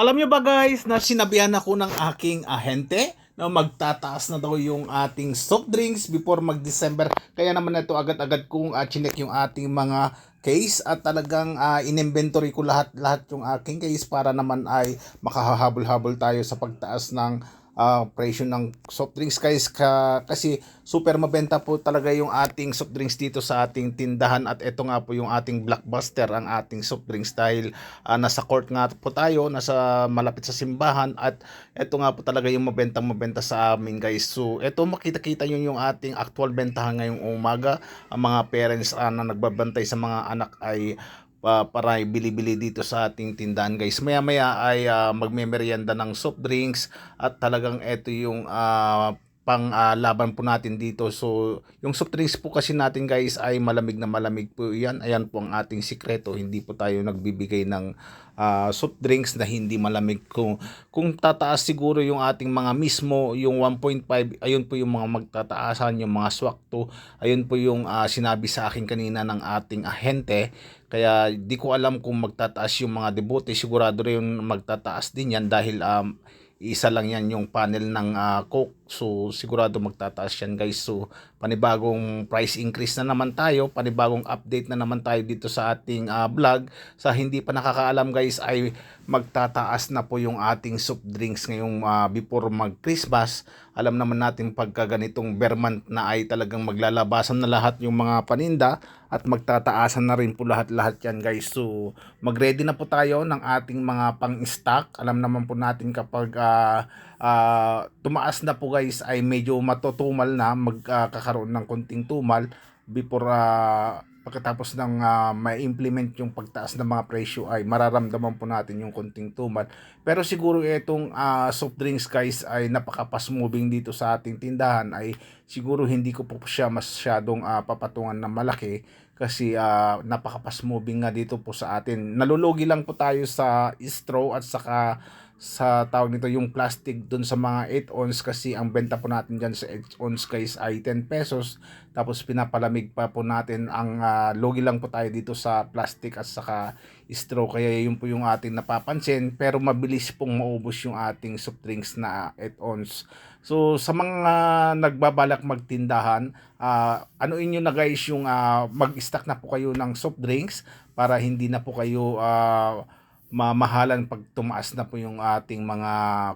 Alam nyo ba guys na sinabihan ako ng aking ahente na magtataas na daw yung ating soft drinks before mag-December. Kaya naman ito agad-agad kong uh, chinek yung ating mga case at talagang uh, in-inventory ko lahat-lahat yung aking case para naman ay makahahabol-habol tayo sa pagtaas ng uh, presyo ng soft drinks. Guys ka, kasi super mabenta po talaga yung ating soft drinks dito sa ating tindahan. At ito nga po yung ating blockbuster ang ating soft drinks dahil uh, nasa court nga po tayo nasa malapit sa simbahan. At ito nga po talaga yung mabentang mabenta sa amin guys. So ito makita-kita yun yung ating actual bentahan ngayong umaga. Ang mga parents uh, na nagbabantay sa mga anak ay uh, para bili-bili dito sa ating tindahan guys. Maya-maya ay uh, magmemeryenda ng soft drinks at talagang ito yung uh, pang uh, laban po natin dito. So, yung soft drinks po kasi natin guys ay malamig na malamig po yan. Ayan po ang ating sikreto. Hindi po tayo nagbibigay ng uh, soft drinks na hindi malamig. Kung, kung tataas siguro yung ating mga mismo, yung 1.5, ayun po yung mga magtataasan, yung mga swakto. Ayun po yung uh, sinabi sa akin kanina ng ating ahente. Kaya di ko alam kung magtataas yung mga debote. Sigurado rin magtataas din yan dahil um, isa lang yan yung panel ng uh, Coke. So sigurado magtataas yan guys. So panibagong price increase na naman tayo. Panibagong update na naman tayo dito sa ating uh, vlog. Sa hindi pa nakakaalam guys ay magtataas na po yung ating soft drinks ngayong uh, before mag Christmas. Alam naman natin pagka ganitong Vermont na ay talagang maglalabasan na lahat yung mga paninda at magtataasan na rin po lahat-lahat yan guys. So mag-ready na po tayo ng ating mga pang-stock. Alam naman po natin kapag uh, uh, tumaas na po guys ay medyo matutumal na magkakaroon uh, ng konting tumal before uh, pagkatapos ng uh, ma-implement yung pagtaas ng mga presyo ay mararamdaman po natin yung konting tumal. Pero siguro itong uh, soft drinks guys ay napaka-fast moving dito sa ating tindahan ay siguro hindi ko po siya masyadong uh, papatungan na malaki kasi uh, napaka-fast moving nga dito po sa atin. Nalulugi lang po tayo sa straw at saka sa tawag nito yung plastic dun sa mga 8 ounce kasi ang benta po natin dyan sa 8 ounce guys ay 10 pesos. Tapos pinapalamig pa po natin ang uh, logi lang po tayo dito sa plastic at saka straw. Kaya yun po yung ating napapansin pero mabilis pong maubos yung ating soft drinks na 8 ounce. So sa mga nagbabalak magtindahan uh, ano inyo na guys yung uh, mag-stock na po kayo ng soft drinks para hindi na po kayo uh, mamahalan pag tumaas na po yung ating mga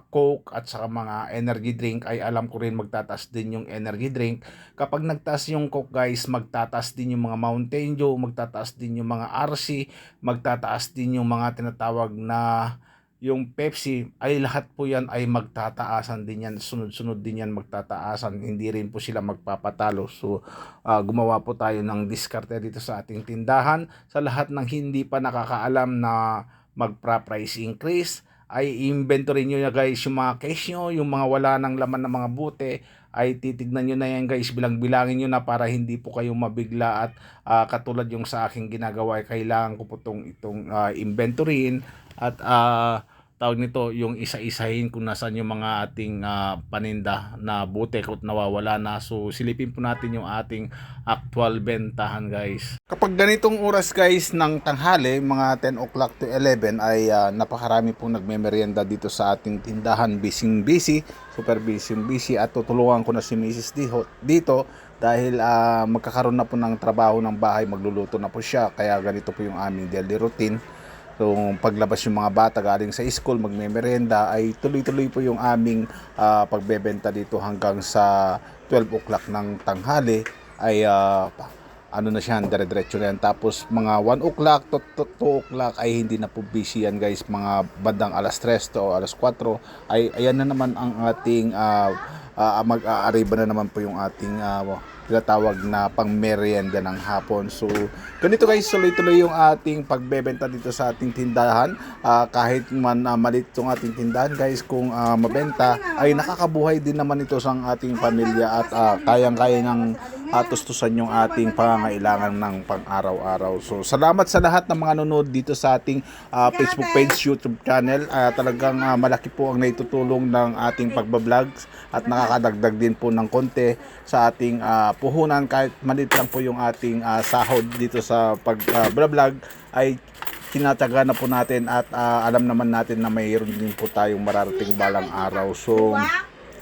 coke at saka mga energy drink ay alam ko rin magtataas din yung energy drink. Kapag nagtaas yung coke guys magtataas din yung mga Mountain Dew magtataas din yung mga RC magtataas din yung mga tinatawag na yung Pepsi ay lahat po yan ay magtataasan din yan. Sunod-sunod din yan magtataasan. Hindi rin po sila magpapatalo. So uh, gumawa po tayo ng diskarte dito sa ating tindahan. Sa lahat ng hindi pa nakakaalam na magpa-price increase. Ay inventory nyo na guys yung mga cash nyo, yung mga wala ng laman ng mga bute ay titignan nyo na yan guys. Bilang-bilangin nyo na para hindi po kayo mabigla at uh, katulad yung sa aking ginagawa kailangan ko po itong, itong uh, inventoryin. At uh, tawag nito yung isa-isahin kung nasaan yung mga ating uh, paninda na butek at nawawala na. So silipin po natin yung ating actual bentahan guys. Kapag ganitong oras guys ng tanghali mga 10 o'clock to 11 ay uh, napakarami po nagmemeryenda dito sa ating tindahan. Busy busy super busy busy at tutulungan ko na si Mrs. Diho, dito dahil uh, magkakaroon na po ng trabaho ng bahay magluluto na po siya. Kaya ganito po yung aming daily routine kung paglabas yung mga bata galing sa school, magmemerenda, ay tuloy-tuloy po yung aming uh, pagbebenta dito hanggang sa 12 o'clock ng tanghali ay uh, ano na siya, dire-diretso na yan. Tapos mga 1 o'clock to 2 o'clock ay hindi na po busy yan guys. Mga bandang alas 3 to alas 4 ay ayan na naman ang ating uh, uh, mag-aariba na naman po yung ating uh, tinatawag na pang merienda ng hapon. So, ganito guys, tuloy-tuloy yung ating pagbebenta dito sa ating tindahan. Uh, kahit man uh, malit yung ating tindahan guys, kung uh, mabenta, ay nakakabuhay din naman ito sa ating pamilya at uh, kayang-kaya ng uh, tustusan yung ating pangangailangan ng pang-araw-araw. So, salamat sa lahat ng mga nanonood dito sa ating uh, Facebook page, YouTube channel. Uh, talagang uh, malaki po ang naitutulong ng ating pagbablog at nakakadagdag din po ng konti sa ating uh, puhunan kahit maliit lang po yung ating uh, sahod dito sa pag uh, ay tinataga na po natin at ah, alam naman natin na mayroon din po tayong mararating balang araw. So,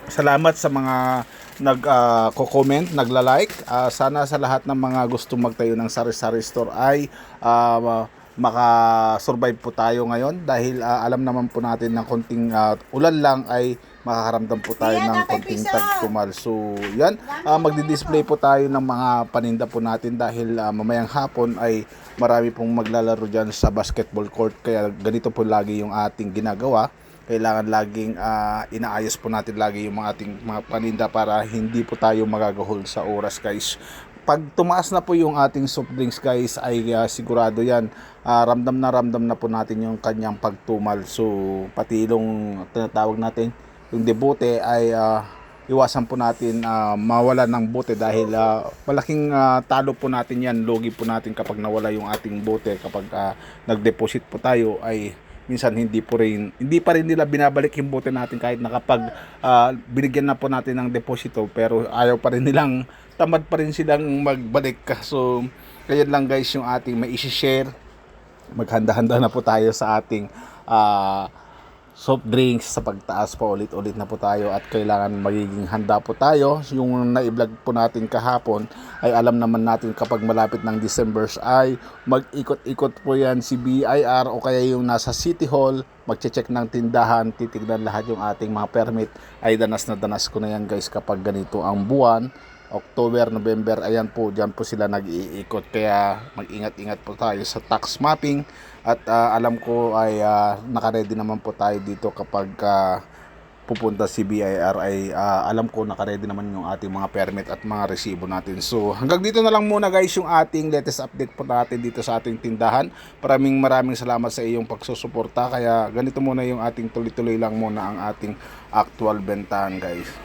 salamat sa mga nag-comment, nagla-like. Ah, sana sa lahat ng mga gusto magtayo ng sari-sari store ay ah, maka-survive po tayo ngayon dahil ah, alam naman po natin na konting ah, ulan lang ay makakaramdam po tayo Ayan, ng konting tagtumal. So, yan. Ah, magdi-display po tayo ng mga paninda po natin dahil ah, mamayang hapon ay marami pong maglalaro dyan sa basketball court. Kaya ganito po lagi yung ating ginagawa. Kailangan laging ah, inaayos po natin lagi yung mga ating mga paninda para hindi po tayo magagahol sa oras guys. Pag tumaas na po yung ating soft drinks guys ay ah, sigurado yan ah, ramdam na ramdam na po natin yung kanyang pagtumal. So pati yung tinatawag natin yung debote ay ah, iwasan po natin ah, mawala ng bote dahil ah, malaking ah, talo po natin yan, logi po natin kapag nawala yung ating bote kapag ah, nag-deposit po tayo ay minsan hindi po rin hindi pa rin nila binabalik yung bote natin kahit nakapag ah, binigyan na po natin ng deposito pero ayaw pa rin nilang tamad pa rin silang magbalik. So kaya lang guys yung ating may share maghanda-handa na po tayo sa ating ah, soft drinks sa pagtaas pa ulit-ulit na po tayo at kailangan magiging handa po tayo. Yung na-vlog po natin kahapon ay alam naman natin kapag malapit ng December ay mag-ikot-ikot po yan si BIR o kaya yung nasa City Hall. Magche-check ng tindahan titignan lahat yung ating mga permit. Ay danas na danas ko na yan guys kapag ganito ang buwan October, November, ayan po, dyan po sila nag-iikot. Kaya mag-ingat-ingat po tayo sa tax mapping. At ah, alam ko ay ah, nakaredy naman po tayo dito kapag ah, pupunta si BIR ay ah, alam ko nakaredy naman yung ating mga permit at mga resibo natin. So hanggang dito na lang muna guys yung ating latest update po natin dito sa ating tindahan. Maraming maraming salamat sa iyong pagsusuporta. Kaya ganito muna yung ating tuloy-tuloy lang muna ang ating actual bentahan guys.